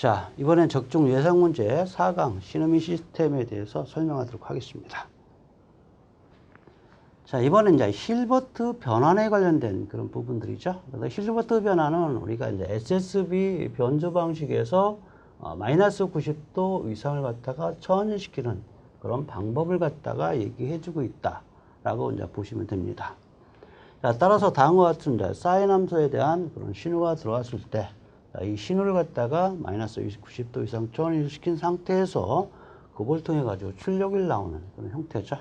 자, 이번엔 적중 예상 문제 4강 시너미 시스템에 대해서 설명하도록 하겠습니다. 자, 이번엔 이제 힐버트 변환에 관련된 그런 부분들이죠. 그래서 힐버트 변환은 우리가 이제 SSB 변조 방식에서 어, 마이너스 90도 이상을 갖다가 천연시키는 그런 방법을 갖다가 얘기해 주고 있다라고 이제 보시면 됩니다. 자, 따라서 다음과 같은 사인 함수에 대한 그런 신호가 들어왔을 때, 자, 이 신호를 갖다가 마이너스 90도 이상 전환시킨 상태에서 그걸 통해 가지고 출력이 나오는 그런 형태죠.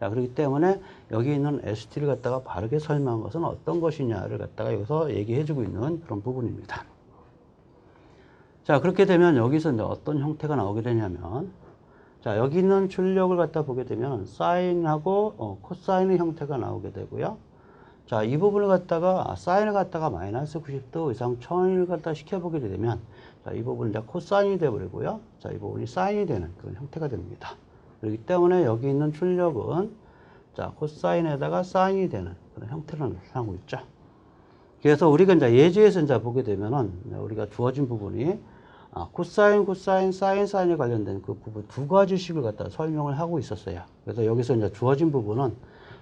자, 그렇기 때문에 여기 있는 ST를 갖다가 바르게 설명한 것은 어떤 것이냐를 갖다가 여기서 얘기해 주고 있는 그런 부분입니다. 자, 그렇게 되면 여기서 이제 어떤 형태가 나오게 되냐면, 자, 여기 있는 출력을 갖다 보게 되면 사인하고 어, 코사인의 형태가 나오게 되고요. 자, 이 부분을 갖다가 사인을 갖다가 마이너스 90도 이상 천을 갖다 시켜보게 되면 자, 이 부분은 이제 코사인이 되어버리고요. 자, 이 부분이 사인이 되는 그런 형태가 됩니다. 그렇기 때문에 여기 있는 출력은 자, 코사인에다가 사인이 되는 그런 형태로 나타나고 있죠. 그래서 우리가 이제 예제에서 이제 보게 되면은 우리가 주어진 부분이 아, 코사인, 코사인, 사인, 사인에 관련된 그 부분 두 가지씩을 갖다 설명을 하고 있었어요. 그래서 여기서 이제 주어진 부분은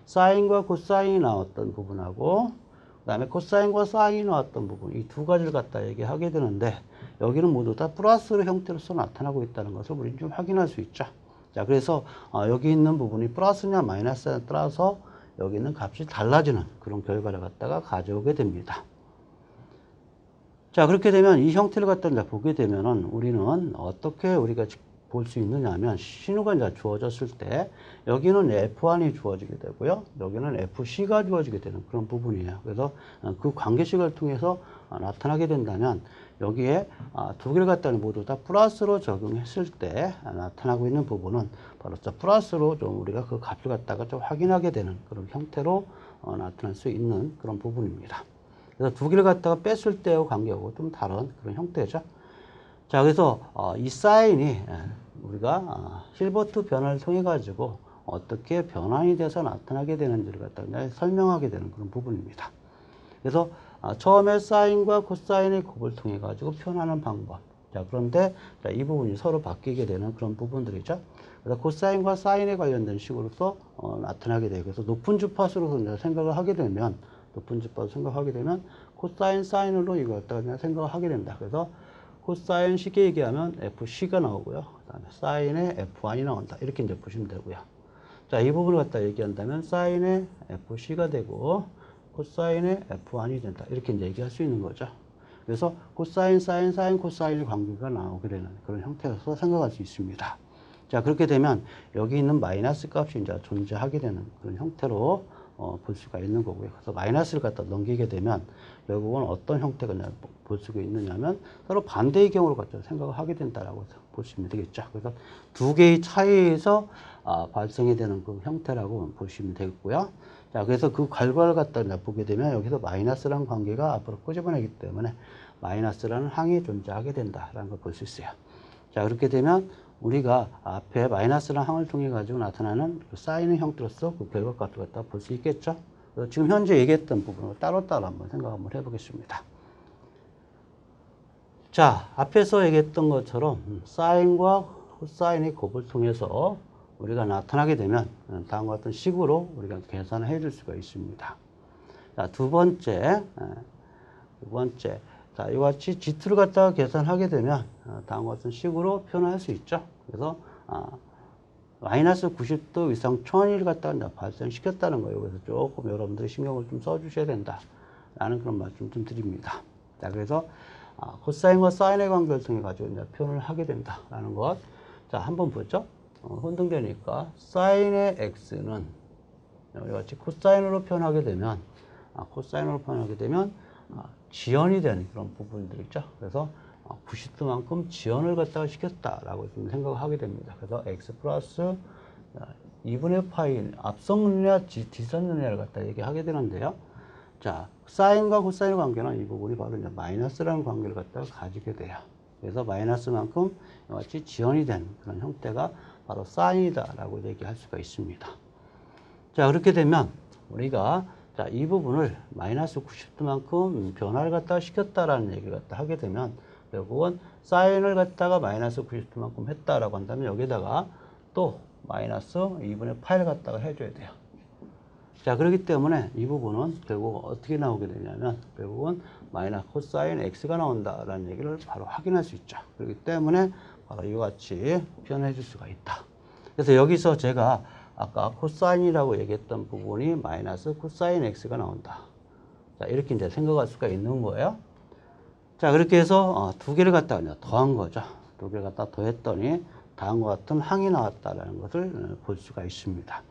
사인과 코사인이 나왔던 부분하고 그 다음에 코사인과 사인이 나왔던 부분 이 두 가지를 갖다 얘기하게 되는데 여기는 모두 다 플러스 형태로서 나타나고 있다는 것을 우리는 좀 확인할 수 있죠. 자, 그래서 어, 여기 있는 부분이 플러스냐 마이너스에 따라서 여기 있는 값이 달라지는 그런 결과를 갖다가 가져오게 됩니다. 자, 그렇게 되면 이 형태를 갖다 보게 되면은 우리는 어떻게 우리가 볼 수 있느냐 하면 신호가 이제 주어졌을 때 여기는 F1이 주어지게 되고요. 여기는 FC가 주어지게 되는 그런 부분이에요. 그래서 어, 그 관계식을 통해서 어, 나타나게 된다면 여기에 아, 두 개를 갖다는 모두 다 플러스로 적용했을 때 나타나고 있는 부분은 바로 저 플러스로 좀 우리가 그 값을 갖다가 좀 확인하게 되는 그런 형태로 어, 나타날 수 있는 그런 부분입니다. 그래서 두 개를 갖다가 뺐을 때와 관계하고 좀 다른 그런 형태죠. 자, 그래서 어, 이 사인이 예, 우리가 어, 힐버트 변화를 통해 가지고 어떻게 변환이 돼서 나타나게 되는지를 갖다가 설명하게 되는 그런 부분입니다. 그래서 어, 처음에 사인과 코사인의 곱을 통해 가지고 표현하는 방법. 자, 그런데 자, 이 부분이 서로 바뀌게 되는 그런 부분들이죠. 그래서 코사인과 사인에 관련된 식으로서 어, 나타나게 되고 그래서 높은 주파수로 생각을 하게 되면 높은 주파수 생각하게 되면 코사인 사인으로 이걸 갖다가 생각을 하게 된다. 그래서 코사인 쉽게 얘기하면 FC가 나오고요. 그 다음에 사인의 F1이 나온다. 이렇게 이제 보시면 되고요. 자, 이 부분을 갖다 얘기한다면 사인의 FC가 되고 코사인의 F1이 된다. 이렇게 이제 얘기할 수 있는 거죠. 그래서 코사인, 사인, 사인, 코사인의 관계가 나오게 되는 그런 형태로서 생각할 수 있습니다. 자, 그렇게 되면 여기 있는 마이너스 값이 이제 존재하게 되는 그런 형태로 어, 볼 수가 있는 거고요. 그래서 마이너스를 갖다 넘기게 되면 결국은 어떤 형태가 볼 수가 있느냐면 서로 반대의 경우를 갖다 생각을 하게 된다라고 보시면 되겠죠. 그래서 두 개의 차이에서 아, 발생이 되는 그 형태라고 보시면 되겠고요. 자, 그래서 그 결과를 갖다 보게 되면 여기서 마이너스라는 관계가 앞으로 끄집어내기 때문에 마이너스라는 항이 존재하게 된다라는 걸 볼 수 있어요. 자, 그렇게 되면 우리가 앞에 마이너스라는 항을 통해 가지고 나타나는 그 사인의 형태로서 그 결과값을 갖다 볼 수 있겠죠. 지금 현재 얘기했던 부분을 따로따로 한번 생각 한번 해보겠습니다. 자, 앞에서 얘기했던 것처럼 사인과 코사인의 곱을 통해서 우리가 나타나게 되면 다음과 같은 식으로 우리가 계산을 해 줄 수가 있습니다. 자, 두 번째, 두 번째, 자, 이와 같이 G2를 갖다가 계산하게 되면 다음과 같은 식으로 표현할 수 있죠. 그래서 아, 마이너스 90도 이상 천일을 갖다가 발생시켰다는 거예요. 그래서 조금 여러분들이 신경을 좀 써주셔야 된다라는 그런 말씀 좀 드립니다. 자, 그래서 아, 코사인과 사인의 관계를 통해 가지고 이제 표현을 하게 된다라는 것. 자, 한번 보죠. 어, 혼동되니까 사인의 x는 여기 같이 코사인으로 표현하게 되면 아, 코사인으로 표현하게 되면 아, 지연이 되는 그런 부분들 있죠. 그래서 90도만큼 지연을 갖다가 시켰다라고 좀 생각을 하게 됩니다. 그래서 x 플러스 2분의 파이 앞선 눈이나 뒤선 눈이를 갖다 얘기하게 되는데요. 자, 사인과 코사인 관계는 이 부분이 바로 이제 마이너스라는 관계를 갖다가 가지게 돼요. 그래서 마이너스만큼 같이 지연이 된 그런 형태가 바로 사인이다라고 얘기할 수가 있습니다. 자, 그렇게 되면 우리가 자, 이 부분을 마이너스 90도만큼 변화를 갖다 시켰다라는 얘기를 갖다 하게 되면 결국은 사인을 갖다가 마이너스 90도만큼 했다라고 한다면 여기다가 또 마이너스 2분의 8 갖다가 해줘야 돼요. 자, 그렇기 때문에 이 부분은 결국 어떻게 나오게 되냐면 결국은 마이너스 코사인 x가 나온다라는 얘기를 바로 확인할 수 있죠. 그렇기 때문에 바로 이와 같이 표현해 줄 수가 있다. 그래서 여기서 제가 아까 코사인이라고 얘기했던 부분이 마이너스 코사인 x가 나온다. 자, 이렇게 이제 생각할 수가 있는 거예요. 자, 그렇게 해서 어, 두 개를 갖다가 이제 더한 거죠. 두 개를 갖다 더했더니 다음과 같은 항이 나왔다라는 것을 어, 볼 수가 있습니다.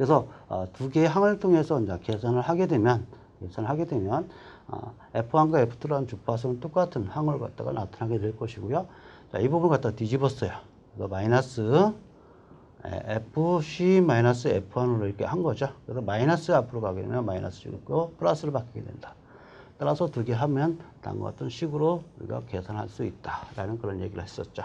그래서 어, 두 개의 항을 통해서 이제 계산을 하게 되면 계산을 하게 되면 어, F1과 F2라는 주파수는 똑같은 항을 갖다가 나타나게 될 것이고요. 자, 이 부분을 갖다 뒤집었어요. 그래서 마이너스 에, FC 마이너스 F1으로 이렇게 한 거죠. 그래서 마이너스 앞으로 가게 되면 마이너스 주고 플러스를 바뀌게 된다. 따라서 두 개 하면 다음과 같은 식으로 우리가 계산할 수 있다라는 그런 얘기를 했었죠.